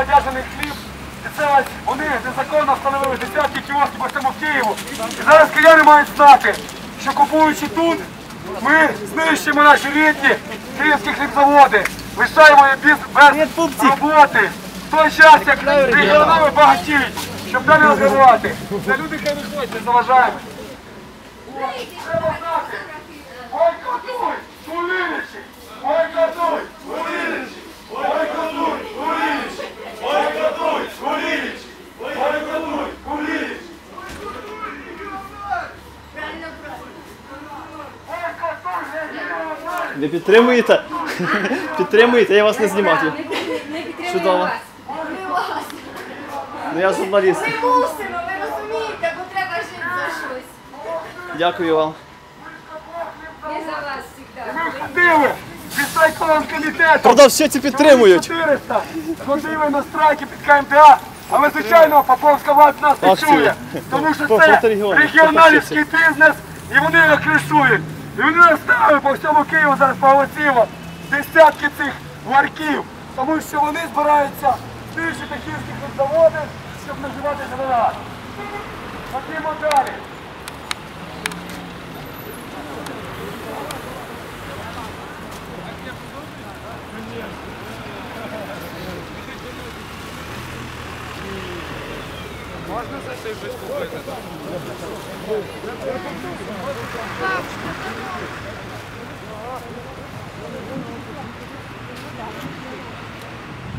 Подяжений хліб. І це ось вони незаконно встановили десятки кіосків по всьому Києву. І зараз кияни мають знати, що купуючи тут, ми знищимо наші рідні київські хлібзаводи, лишаємо їх без, без роботи. В той час, як регіонали багатіють, щоб далі розвивати. Це люди хай виходять, не заважаємо. Треба знати. Ви підтримуєте? Підтримуєте, я вас не зніматиму. Не підтримуємо Чудово. вас. Ну я журналіст. Ми мусимо, ви розумієте, бо треба жити за щось. Дякую вам. Ми за вас завжди. Ми ходили страйковим комітетом. Продавщиці підтримують. 400 ходили на страйки під КМДА, але звичайно Поповська влада нас не Акції. чує, тому що По це фото регіонів, регіоналівський бізнес і вони його кришують. І вони наставили по всьому Києву зараз погосіло десятки цих ларків, тому що вони збираються знищити хірські заводи, щоб називати генерал. Ходімо далі. Можна за це щось купити?